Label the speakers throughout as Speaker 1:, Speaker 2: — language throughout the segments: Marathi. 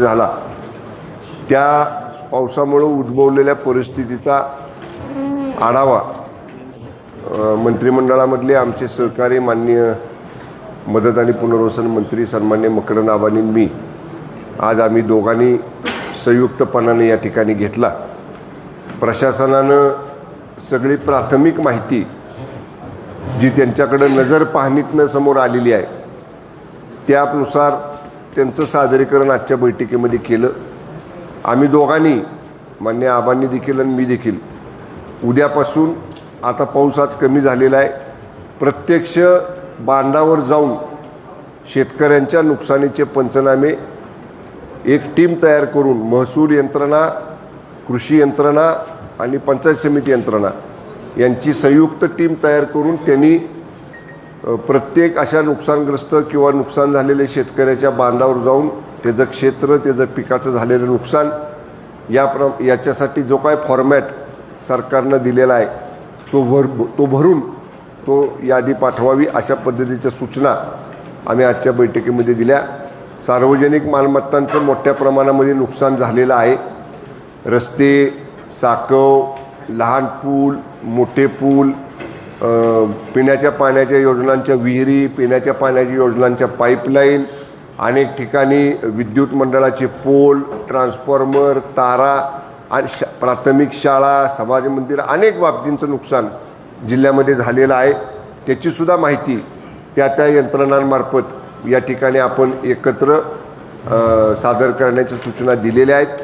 Speaker 1: झाला. त्या पावसामुळं उद्भवलेल्या परिस्थितीचा आढावा मंत्रिमंडळामधले आमचे सहकारी माननीय मदत आणि पुनर्वसन मंत्री सन्मान्य मकरंद आबानी मी आज आम्ही दोघांनी संयुक्तपणाने या ठिकाणी घेतला. प्रशासनानं सगळी प्राथमिक माहिती जी त्यांच्याकडं नजर पाहणीतनं समोर आलेली आहे त्यानुसार त्यांचं सादरीकरण आजच्या बैठकीमध्ये केलं. आम्ही दोघांनी मान्य आबांनी देखील आणि मी देखील. उद्यापासून आता पाऊस आज कमी झालेला आहे. प्रत्यक्ष बांधावर जाऊन शेतकऱ्यांच्या नुकसानीचे पंचनामे एक टीम तयार करून महसूल यंत्रणा कृषी यंत्रणा आणि पंचायत समिती यंत्रणा यांची संयुक्त टीम तयार करून त्यांनी प्रत्येक अशा नुकसानग्रस्त किंवा नुकसान झालेल्या शेतकऱ्याच्या बांधावर जाऊन त्याचं क्षेत्र त्याचं पिकाचं झालेलं नुकसान या प्र याच्यासाठी जो काय फॉर्मॅट सरकारनं दिलेला आहे तो भर तो भरून तो यादी पाठवावी अशा पद्धतीच्या सूचना आम्ही आजच्या बैठकीमध्ये दिल्या. सार्वजनिक मालमत्तांचं मोठ्या प्रमाणामध्ये नुकसान झालेलं आहे. रस्ते साकव लहान पूल मोठे पूल पिण्याच्या पाण्याच्या योजनांच्या विहिरी पिण्याच्या पाण्याच्या योजनांच्या पाईपलाईन अनेक ठिकाणी विद्युत मंडळाचे पोल ट्रान्सफॉर्मर तारा आणि शा प्राथमिक शाळा समाज मंदिर अनेक बाबतींचं नुकसान जिल्ह्यामध्ये झालेलं आहे. त्याचीसुद्धा माहिती त्या त्या यंत्रणांमार्फत या ठिकाणी आपण एकत्र सादर करण्याच्या सूचना दिलेल्या आहेत.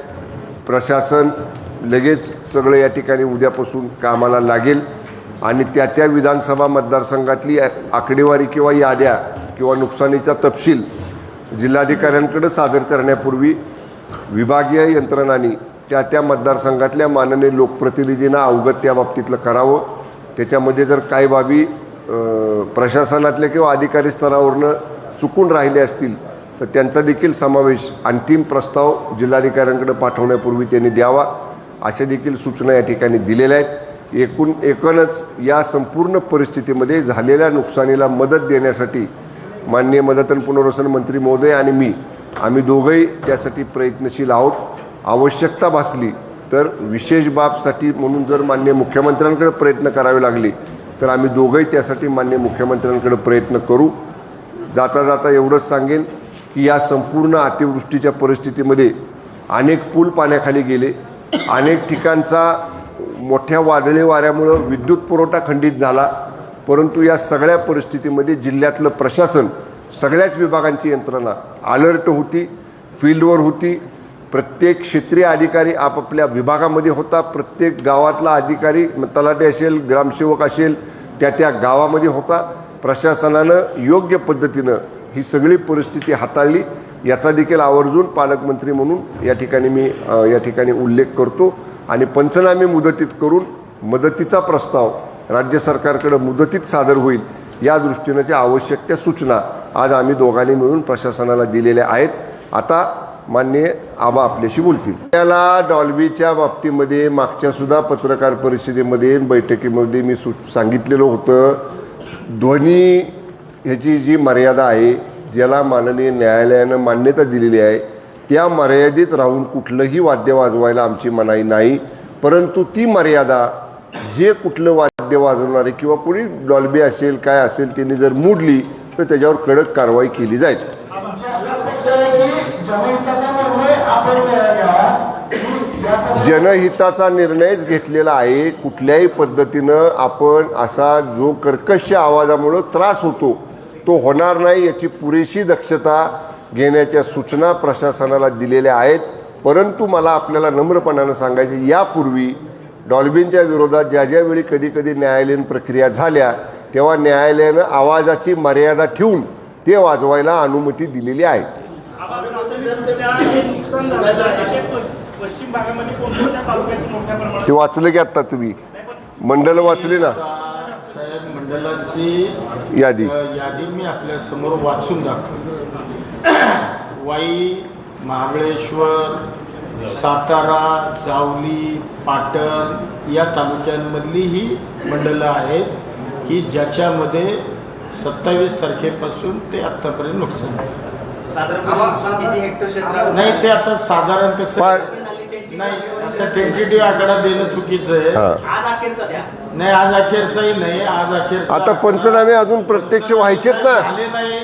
Speaker 1: प्रशासन लगेच सगळं या ठिकाणी उद्यापासून कामाला लागेल. आणि त्या त्या विधानसभा मतदारसंघातली आकडेवारी किंवा याद्या किंवा नुकसानीचा तपशील जिल्हाधिकाऱ्यांकडे सादर करण्यापूर्वी विभागीय यंत्रणांनी त्या त्या मतदारसंघातल्या माननीय लोकप्रतिनिधींना अवगत त्या बाबतीतलं करावं. त्याच्यामध्ये जर काही बाबी प्रशासनातल्या किंवा अधिकारी स्तरावरनं चुकून राहिले असतील तर त्यांचा देखील समावेश अंतिम प्रस्ताव जिल्हाधिकाऱ्यांकडे पाठवण्यापूर्वी त्यांनी द्यावा. अशा देखील सूचना या ठिकाणी दिलेल्या आहेत. एकूण एकूणच या संपूर्ण परिस्थितीमध्ये झालेल्या नुकसानीला मदत देण्यासाठी माननीय मदत आणि पुनर्वसन मंत्री महोदय आणि मी आम्ही दोघंही त्यासाठी प्रयत्नशील आहोत. आवश्यकता भासली तर विशेष बाबसाठी म्हणून जर मान्य मुख्यमंत्र्यांकडे प्रयत्न करावे लागले तर आम्ही दोघंही त्यासाठी मान्य मुख्यमंत्र्यांकडे प्रयत्न करू. जाता जाता एवढंच सांगेन की या संपूर्ण अतिवृष्टीच्या परिस्थितीमध्ये अनेक पूल पाण्याखाली गेले. अनेक ठिकाणचा मोठ्या वादळी वाऱ्यामुळं विद्युत पुरवठा खंडित झाला. परंतु या सगळ्या परिस्थितीमध्ये जिल्ह्यातलं प्रशासन सगळ्याच विभागांची यंत्रणा अलर्ट होती फील्डवर होती. प्रत्येक क्षेत्रीय अधिकारी आपापल्या विभागामध्ये होता. प्रत्येक गावातला अधिकारी तलाटे तलाठी असेल ग्रामसेवक असेल त्या त्या गावामध्ये होता. प्रशासनानं योग्य पद्धतीनं ही सगळी परिस्थिती हाताळली. याचा देखील आवर्जून पालकमंत्री म्हणून या ठिकाणी मी या ठिकाणी उल्लेख करतो. आणि पंचनामे मुदतीत करून मदतीचा प्रस्ताव राज्य सरकारकडे मुदतीत सादर होईल या दृष्टीनं आवश्यक त्या सूचना आज आम्ही दोघांनी मिळून प्रशासनाला दिलेल्या आहेत. आता मान्य आबा आपल्याशी बोलतील. त्याला डॉल्बीच्या बाबतीमध्ये मागच्या सुद्धा पत्रकार परिषदेमध्ये बैठकीमध्ये मी सु सांगितलेलं होतं. ध्वनी ह्याची जी मर्यादा आहे ज्याला माननीय न्यायालयानं मान्यता दिलेली आहे त्या मर्यादित राहून कुठलंही वाद्य वाजवायला आमची मनाई नाही परंतु ती मर्यादा जे कुठलं वाद्य वाजवणारे किंवा कोणी डॉल्बी असेल काय असेल त्यांनी जर मोडली तर त्याच्यावर कडक कारवाई केली जाईल.
Speaker 2: जनहिताचा
Speaker 1: निर्णयच घेतलेला आहे. कुठल्याही पद्धतीनं आपण असा जो कर्कश आवाजामुळं त्रास होतो तो होणार नाही याची पुरेशी दक्षता घेण्याच्या सूचना प्रशासनाला दिलेल्या आहेत. परंतु मला आपल्याला नम्रपणानं सांगायचे यापूर्वी डॉल्बिनच्या विरोधात ज्या ज्या वेळी कधी कधी न्यायालयीन प्रक्रिया झाल्या तेव्हा न्यायालयानं आवाजाची मर्यादा ठेवून ते वाजवायला अनुमती दिलेली आहे.
Speaker 3: ते
Speaker 1: वाचलं की आत्ता तुम्ही? मंडल वाचले ना?
Speaker 4: मंडळांची
Speaker 1: यादी.
Speaker 4: यादी मी आपल्यासमोर वाचून दाखवली वाई महाबळेश्वर सातारा जावली पाटण या तालुक्यांमधली ही मंडळं आहेत की ज्याच्यामध्ये सत्तावीस तारखेपासून ते आत्तापर्यंत नुकसान झालं.
Speaker 3: साधारण नुकसान किती हेक्टर क्षेत्र
Speaker 4: नाही ते आता साधारण कसं नाही असं टेंटेटिव्ह आकडा देणं चुकीचं आहे.
Speaker 3: आज अखेरचा द्या.
Speaker 4: नाही आज अखेरचाही नाही आज अखेरचा
Speaker 1: आता पंचनामे अजून प्रत्यक्ष व्हायचेत ना.
Speaker 4: झाले नाही.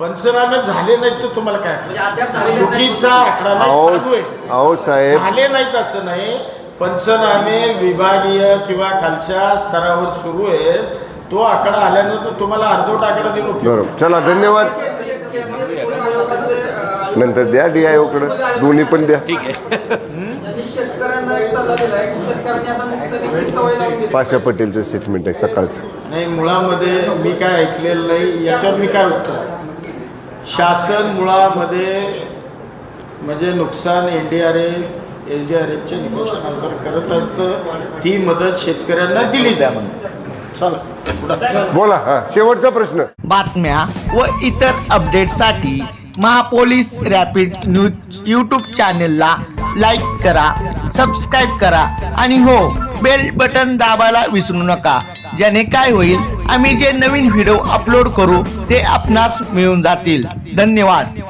Speaker 4: पंचनामे झाले नाहीत तर तुम्हाला काय
Speaker 3: म्हणजे.
Speaker 4: चुकीचा आकडा नाही
Speaker 1: अहो
Speaker 4: चालू आहे.
Speaker 1: अहो साहेब.
Speaker 4: झाले नाहीत असं नाही. पंचनामे विभागीय किंवा खालच्या स्तरावर सुरू आहे. तो आकडा आल्यानंतर तुम्हाला अर्धवट आकडा उपयोग
Speaker 1: बरोबर चला धन्यवाद. नंतर द्या डी आयकडे. दोन्ही पण द्या.
Speaker 5: त्यांनी शेतकऱ्यांना एक सल्ला दिलाय की शेतकऱ्यांनी आता नुकसानीची सवय लावून दिली.
Speaker 1: पाशा पटेलचं स्टेटमेंट आहे सकाळचं.
Speaker 4: नाही मुळामध्ये मी काय ऐकलेलं नाही याच्यावर मी काय उत्तर शासन मुळामध्ये म्हणजे नुकसान N D R F L D R एफच्या निकषानुसार करत आहेत. तर ती मदत शेतकऱ्यांना दिली जा चला पुढं.
Speaker 1: बोला हा शेवटचा प्रश्न.
Speaker 6: बातम्या व इतर अपडेटसाठी महापोलीस रॅपिड न्यूज यूट्यूब चॅनेलला लाईक करा सबस्क्राईब करा आणि हो बेल बटन दाबायला विसरू नका. ज्याने काय होईल आम्ही जे नवीन व्हिडिओ अपलोड करू ते आपणास मिळून जातील. धन्यवाद.